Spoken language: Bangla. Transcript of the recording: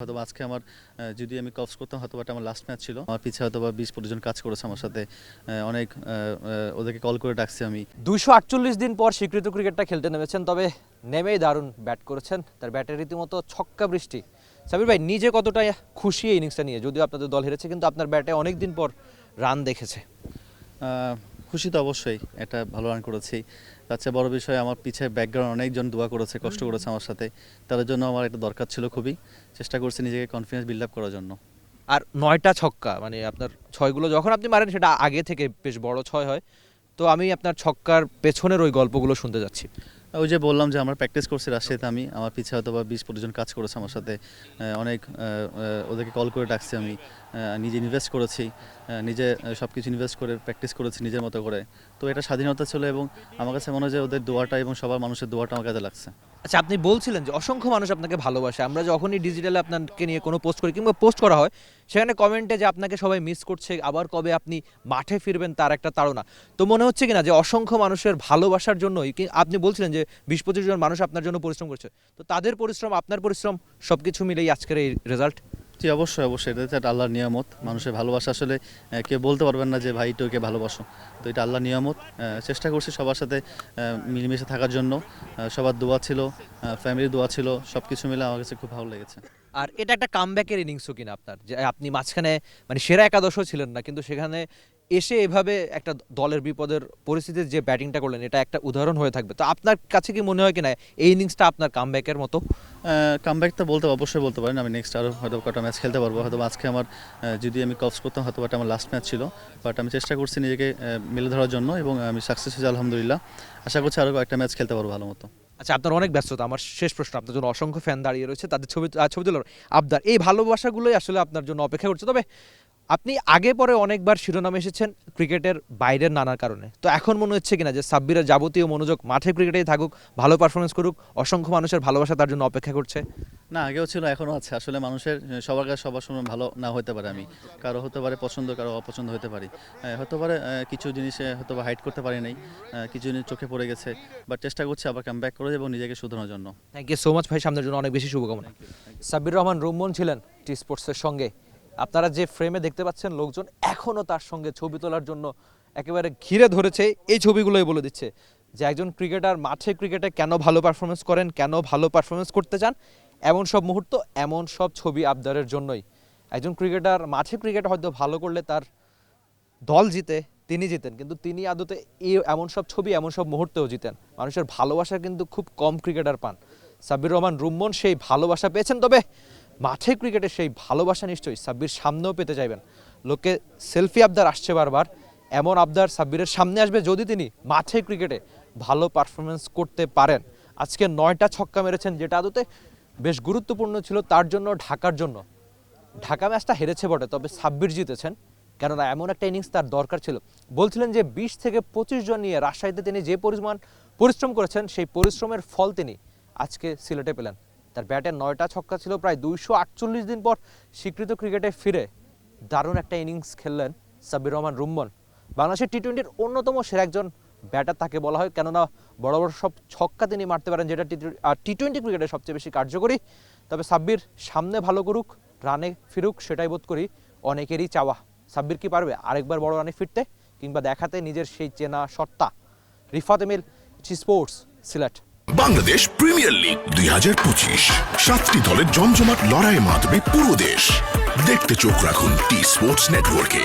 হয়তো আজকে আমার যদি আমি কপস করতাম হয়তো আমার লাস্ট ম্যাচ ছিল। আমার পিছিয়ে হয়তো বা বিশ পঁচিশ জন কাজ করেছে আমার সাথে। অনেক ওদেরকে কল করে ডাকছি আমি। দুশো আটচল্লিশ দিন পর স্বীকৃত ক্রিকেটটা খেলতে নেমেছেন তবে নেমেই দারুণ ব্যাট করেছেন। তার ব্যাটের রীতিমতো ছক্কা বৃষ্টি। সাবির ভাই নিজে কতটা খুশি এই ইনিংসটা নিয়ে? যদিও আপনাদের দল হেরেছে কিন্তু আপনার ব্যাটে অনেক দিন পর রান দেখেছে। খুশি তো অবশ্যই এটা ভালো রান করেছি। তার চেয়ে বড় বিষয় আমার পিছে ব্যাকগ্রাউন্ড অনেকজন দোয়া করেছে কষ্ট করেছে আমার সাথে। তাদের জন্য আমার একটা দরকার ছিল খুবই চেষ্টা করছি নিজেকে কনফিডেন্স বিল্ড আপ করার জন্য। আর নয়টা ছক্কা মানে আপনার ছয়গুলো যখন আপনি মারেন সেটা আগে থেকে বেশ বড় ছয় হয়। তো আমি আপনার ছক্কার পেছনের ওই গল্পগুলো শুনতে যাচ্ছি। ওই যে বললাম যে আমরা প্র্যাকটিস করছি রাজশাহীতে আমি আমার পিছিয়ে হয়তো বা বিশ পঁচিশজন কাজ করেছে আমার সাথে অনেক ওদেরকে কল করে ডাকছি আমি নিজে ইনভেস্ট করেছি নিজে সব কিছু ইনভেস্ট করে প্র্যাকটিস করেছি নিজের মতো করে। তো এটা স্বাধীনতা ছিল এবং আমার কাছে মনে হয় যে ওদের দোয়াটা এবং সবার মানুষের দোয়াটা আমার কাছে লাগছে। আচ্ছা আপনি বলছিলেন যে অসংখ্য মানুষ আপনাকে ভালোবাসে। আমরা যখনই ডিজিটালে আপনাকে নিয়ে কোনো পোস্ট করি কিংবা পোস্ট করা হয়, সেখানে কমেন্টে যে আপনাকে সবাই মিস করছে, আবার কবে আপনি মাঠে ফিরবেন তার একটা তাড়না। তো মনে হচ্ছে কিনা যে অসংখ্য মানুষের ভালোবাসার জন্যই আপনি বলছিলেন যে বিশ পঁচিশ জন মানুষ আপনার জন্য পরিশ্রম করছে। তো তাদের পরিশ্রম, আপনার পরিশ্রম সব কিছু মিলেই আজকের এই রেজাল্ট জি, অবশ্যই অবশ্যই। এটা হচ্ছে আল্লাহর নিয়ামত। মানুষের ভালোবাসা আসলে কেউ বলতে পারবেন না যে, ভাই তো তোকে ভালোবাসো? তো এটা আল্লাহর নিয়ামত। চেষ্টা করছি সবার সাথে মিলেমিশে থাকার জন্য। সবার দোয়া ছিল ফ্যামিলির দোয়া ছিল সব কিছু মিলে আমার কাছে খুব ভালো লেগেছে। আর এটা একটা কামব্যাকের ইনিংসও কিনা আপনার? যে, আপনি মাঝখানে মানে সেরা একাদশও ছিলেন না, কিন্তু সেখানে এসে এভাবে একটা দলের বিপদের পরিস্থিতিতে যে ব্যাটিংটা করলেন, এটা একটা উদাহরণ হয়ে থাকবে। তো আপনার কাছে কি মনে হয় কিনা, এই ইনিংসটা আপনার কামব্যাকের মতো? কামব্যাক তো বলতে অবশ্যই বলতে পারেন। আমি নেক্সট আরও হয়তো কটা ম্যাচ খেলতে পারব। হয়তো আজকে আমার যদি আমি কপস করতাম, হয়তো বাট আমার লাস্ট ম্যাচ ছিল। বাট আমি চেষ্টা করছি নিজেকে মেলে ধরার জন্য এবং আমি সাকসেস হয়েছি, আলহামদুলিল্লাহ। আশা করছি আরও কয়েকটা ম্যাচ খেলতে পারব ভালো মতো আচ্ছা আপনার অনেক ব্যস্ততা। আমার শেষ প্রশ্ন, আপনার জন্য অসংখ্য ফ্যান দাঁড়িয়ে রয়েছে। তাদের ছবি ছবি তোলার আবদার। এই ভালোবাসাগুলোই আসলে আপনার জন্য অপেক্ষা করছে। তবে আপনি আগে পরে অনেকবার শিরোনামে এসেছেন ক্রিকেটের বাইরের নানার কারণে। তো এখন মনে হচ্ছে কিনা যে সাব্বিরের যাবতীয় মনোযোগ মাঠে ক্রিকেটেই থাকুক ভালো পারফরমেন্স করুক অসংখ্য মানুষের ভালোবাসা তার জন্য অপেক্ষা করছে? না আগেও ছিল এখনও আছে। আসলে মানুষের সবার কাছে সবার সময় ভালো না হতে পারে আমি। কারও হতে পারে পছন্দ কারও অপছন্দ হতে পারি। হতে পারে কিছু জিনিসে হয়তো বা হাইড করতে পারি নাই। কিছু জিনিস চোখে পড়ে গেছে। বাট চেষ্টা করছি আবার কাম ব্যাক করে এবং নিজেকে শুধরানোর জন্য। থ্যাংক ইউ সো মাচ ভাই সামনের জন্য অনেক বেশি শুভকামনা। সাব্বির রহমান রুম্মন ছিলেন টি স্পোর্টসের সঙ্গে। আপনারা যে ফ্রেমে দেখতে পাচ্ছেন, লোকজন এখনও তার সঙ্গে ছবি তোলার জন্য একেবারে ঘিরে ধরেছে। এই ছবিগুলোই বলে দিচ্ছে যে একজন ক্রিকেটার মাঠে ক্রিকেটে কেন ভালো পারফরমেন্স করেন, কেন ভালো পারফরমেন্স করতে চান? এমন সব মুহূর্ত, এমন সব ছবি আবদারের জন্যই। একজন ক্রিকেটার মাঠে ক্রিকেট হয়তো ভালো করলে তার দল জিতে, তিনি জিতেন, কিন্তু তিনি আদতে এই এমন সব ছবি, এমন সব মুহূর্তেও জিতেন। মানুষের ভালোবাসা কিন্তু খুব কম ক্রিকেটার পান। সাব্বির রহমান, রুম্মন সেই ভালোবাসা পেয়েছেন, তবে মাঠে ক্রিকেটের সেই ভালোবাসা নিশ্চয়ই সাব্বির সামনেও পেতে চাইবেন। লোকে সেলফি আবদার আসছে বারবার। এমন আবদার সাব্বিরের সামনে আসবে যদি তিনি মাঠে ক্রিকেটে ভালো পারফরমেন্স করতে পারেন। আজকে নয়টা ছক্কা মেরেছেন যেটা আদতে বেশ গুরুত্বপূর্ণ ছিল তার জন্য, ঢাকার জন্য। ঢাকা ম্যাচটা হেরেছে বটে, তবে সাব্বির জিতেছেন। কেননা এমন একটা ইনিংস তার দরকার ছিল। বলছিলেন যে বিশ থেকে পঁচিশ জন নিয়ে রাজশাহীতে তিনি যে পরিমাণ পরিশ্রম করেছেন, সেই পরিশ্রমের ফল তিনি আজকে সিলেটে পেলেন। তার ব্যাটের নয়টা ছক্কা ছিল, প্রায় দুইশো আটচল্লিশ দিন পর স্বীকৃত ক্রিকেটে ফিরে দারুণ একটা ইনিংস খেললেন সাব্বির রহমান রুম্মন বাংলাদেশের টি টোয়েন্টির অন্যতম সেরা একজন ব্যাটার তাকে বলা হয়, কেননা বড় বড় সব ছক্কা তিনি মারতে পারেন, যেটা টি টোয়েন্টি ক্রিকেটে সবচেয়ে বেশি কার্যকরী। তবে সাব্বির সামনে ভালো করুক, রানে ফিরুক, সেটাই বোধ করি অনেকেরই চাওয়া। সাব্বির কি পারবে আরেকবার বড় রানে ফিরতে, কিংবা দেখাতে নিজের সেই চেনা সত্তা? Rifat Emil sports Sylhet. Bangladesh premier league দুই হাজার পঁচিশ। সাতটি দলের জমজমাট লড়াইয়ে মাতবে পুরো দেশ। দেখতে চোখ রাখুন টি স্পোর্টস নেটওয়ার্কে